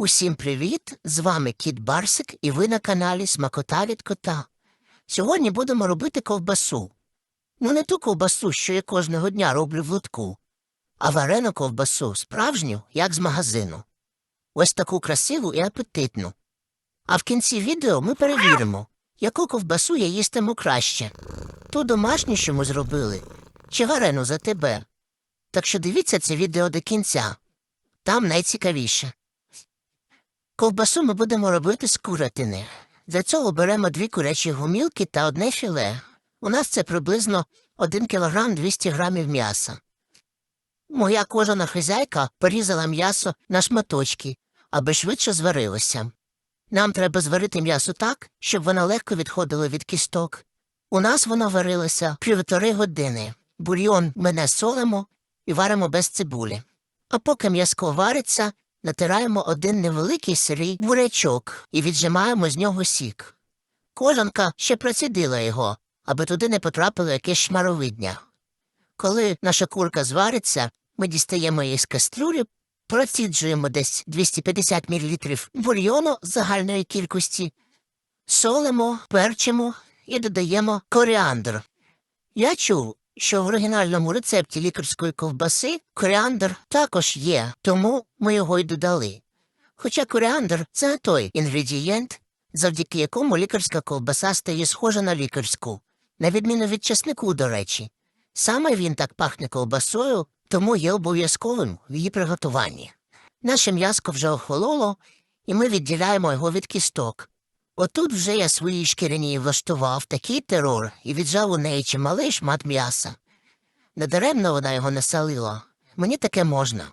Усім привіт! З вами Кіт Барсик і ви на каналі Смакота від кота. Сьогодні будемо робити ковбасу. Ну не ту ковбасу, що я кожного дня роблю в лотку, а варену ковбасу, справжню, як з магазину. Ось таку красиву і апетитну. А в кінці відео ми перевіримо, яку ковбасу я їстиму краще. Ту домашню, що ми зробили, чи варену за тебе. Так що дивіться це відео до кінця. Там найцікавіше. Ковбасу ми будемо робити з курятини. Для цього беремо дві курячі гумілки та одне філе. У нас це приблизно 1 кг 200 грамів м'яса. Моя кожана хазяйка порізала м'ясо на шматочки, аби швидше зварилося. Нам треба зварити м'ясо так, щоб воно легко відходило від кісток. У нас воно варилося півтори години. Бульйон ми не солимо і варимо без цибулі. А поки м'яско вариться, натираємо один невеликий сирий бурячок і віджимаємо з нього сік. Кожанка ще процідила його, аби туди не потрапило якесь шмаровидня. Коли наша курка звариться, ми дістаємо її з кастрюлі, проціджуємо десь 250 мл бульйону загальної кількості, солимо, перчимо і додаємо коріандр. Я чув, що в оригінальному рецепті лікарської ковбаси коріандр також є, тому ми його й додали. Хоча коріандр це той інгредієнт, завдяки якому лікарська ковбаса стає схожа на лікарську, на відміну від чеснику, до речі. Саме він так пахне ковбасою, тому є обов'язковим в її приготуванні. Наше м'яско вже охололо, і ми відділяємо його від кісток. Отут вже я своїй шкіряній влаштував такий терор і віджав у неї чималий шмат м'яса. Недаремно вона його не. Мені таке можна.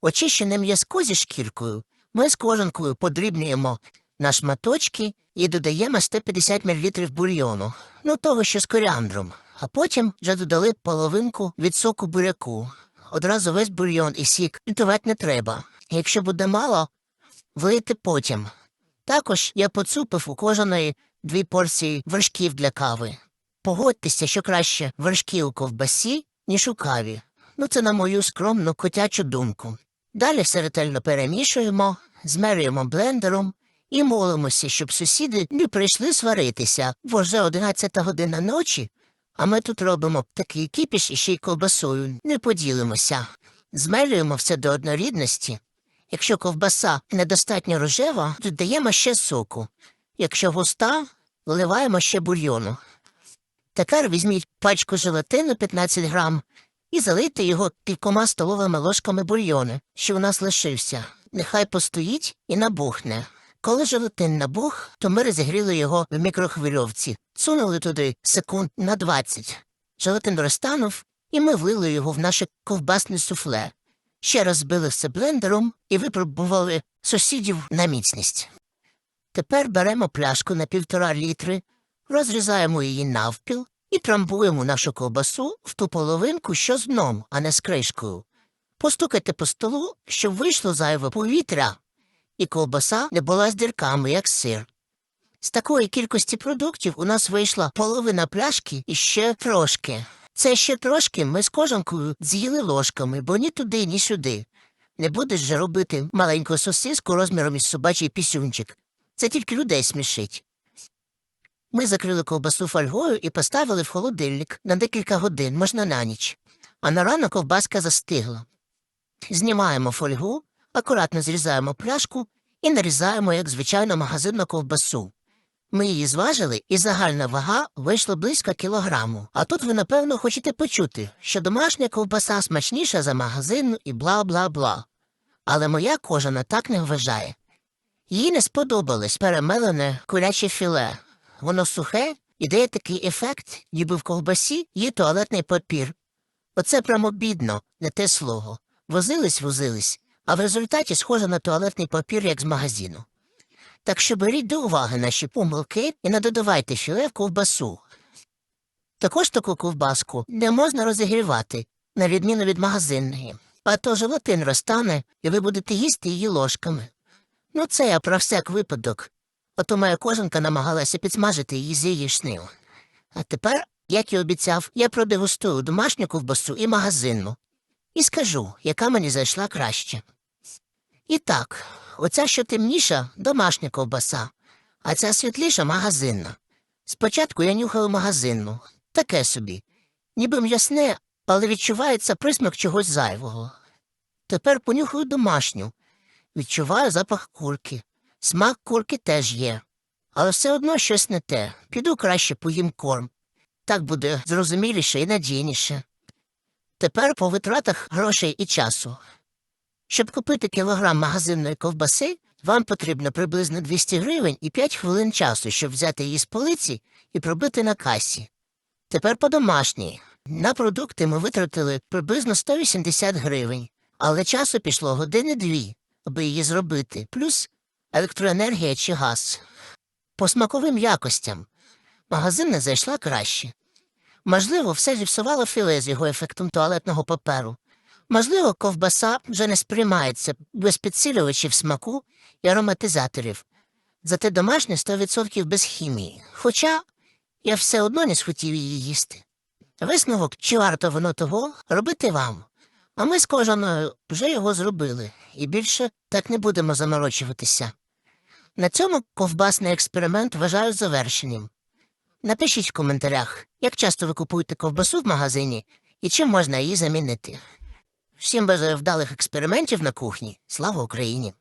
Очищене м'язко зі шкіркою ми з кожанкою подрібнюємо на шматочки і додаємо 150 мл бульйону, ну того, що з коріандром, а потім вже додали половинку від соку буряку. Одразу весь бульйон і сік готувати не треба. Якщо буде мало, влийте потім. Також я поцупив у кожаної дві порції вершків для кави. Погодьтеся, що краще вершки у ковбасі, ніж у каві. Ну це на мою скромну котячу думку. Далі все ретельно перемішуємо, змерюємо блендером і молимося, щоб сусіди не прийшли сваритися, бо вже 11 година ночі, а ми тут робимо такий кіпіш і ще й ковбасою не поділимося. Змелюємо все до однорідності. Якщо ковбаса недостатньо рожева, додаємо ще соку. Якщо густа, вливаємо ще бульйону. Тепер візьміть пачку желатину 15 грам і залийте його кількома столовими ложками бульйону, що у нас лишився. Нехай постоїть і набухне. Коли желатин набух, то ми розігріли його в мікрохвильовці, сунули туди секунд на 20. Желатин розтанув, і ми влили його в наше ковбасне суфле. Ще раз збили все блендером і випробували сусідів на міцність. Тепер беремо пляшку на півтора літри, розрізаємо її навпіл і трамбуємо нашу ковбасу в ту половинку, що з дном, а не з кришкою. Постукайте по столу, щоб вийшло зайве повітря, і ковбаса не була з дірками, як сир. З такої кількості продуктів у нас вийшла половина пляшки і ще трошки. Це ще трошки ми з кожанкою з'їли ложками, бо ні туди, ні сюди. Не будеш же робити маленьку сосиску розміром із собачий пісюнчик. Це тільки людей смішить. Ми закрили ковбасу фольгою і поставили в холодильник на декілька годин, можна на ніч. А на ранок ковбаска застигла. Знімаємо фольгу, акуратно зрізаємо пляшку і нарізаємо, як звичайну магазинну ковбасу. Ми її зважили, і загальна вага вийшла близько кілограму. А тут ви, напевно, хочете почути, що домашня ковбаса смачніша за магазинну і бла бла бла. Але моя кожана так не вважає. Їй не сподобалось перемелене куряче філе. Воно сухе і дає такий ефект, ніби в ковбасі є туалетний папір. Оце прямо бідно, не те слово. Возились, возились, а в результаті схоже на туалетний папір, як з магазину. Так що беріть до уваги наші помилки і не додавайте філе в ковбасу. Також таку ковбаску не можна розігрівати, на відміну від магазинної, а то желатин розтане, і ви будете їсти її ложками. Ну, це я про всяк випадок. Ото моя кожанка намагалася підсмажити її з яєчнею. А тепер, як і обіцяв, я продегустую домашню ковбасу і магазинну. І скажу, яка мені зайшла краще. І так, Оця, що темніша, домашня ковбаса, а ця світліша магазинна. Спочатку я нюхав магазинну, таке собі. Ніби м'ясне, але відчувається присмак чогось зайвого. Тепер понюхаю домашню. Відчуваю запах курки. Смак курки теж є. Але все одно щось не те. Піду краще поїм корм. Так буде зрозуміліше і надійніше. Тепер по витратах грошей і часу. Щоб купити кілограм магазинної ковбаси, вам потрібно приблизно 200 гривень і 5 хвилин часу, щоб взяти її з полиці і пробити на касі. Тепер по домашній. На продукти ми витратили приблизно 180 гривень, але часу пішло години дві, аби її зробити, плюс електроенергія чи газ. По смаковим якостям магазин не зайшла краще. Можливо, все зіпсувало філе з його ефектом туалетного паперу. Можливо, ковбаса вже не сприймається без підсилювачів смаку і ароматизаторів. Зате домашнє 100% без хімії. Хоча я все одно не схотів її їсти. Висновок, чи варто воно того, робити вам. А ми з кожаною вже його зробили, і більше так не будемо заморочуватися. На цьому ковбасний експеримент вважаю завершеним. Напишіть в коментарях, як часто ви купуєте ковбасу в магазині і чим можна її замінити. Всім без вдалих експериментів на кухні. Слава Україні!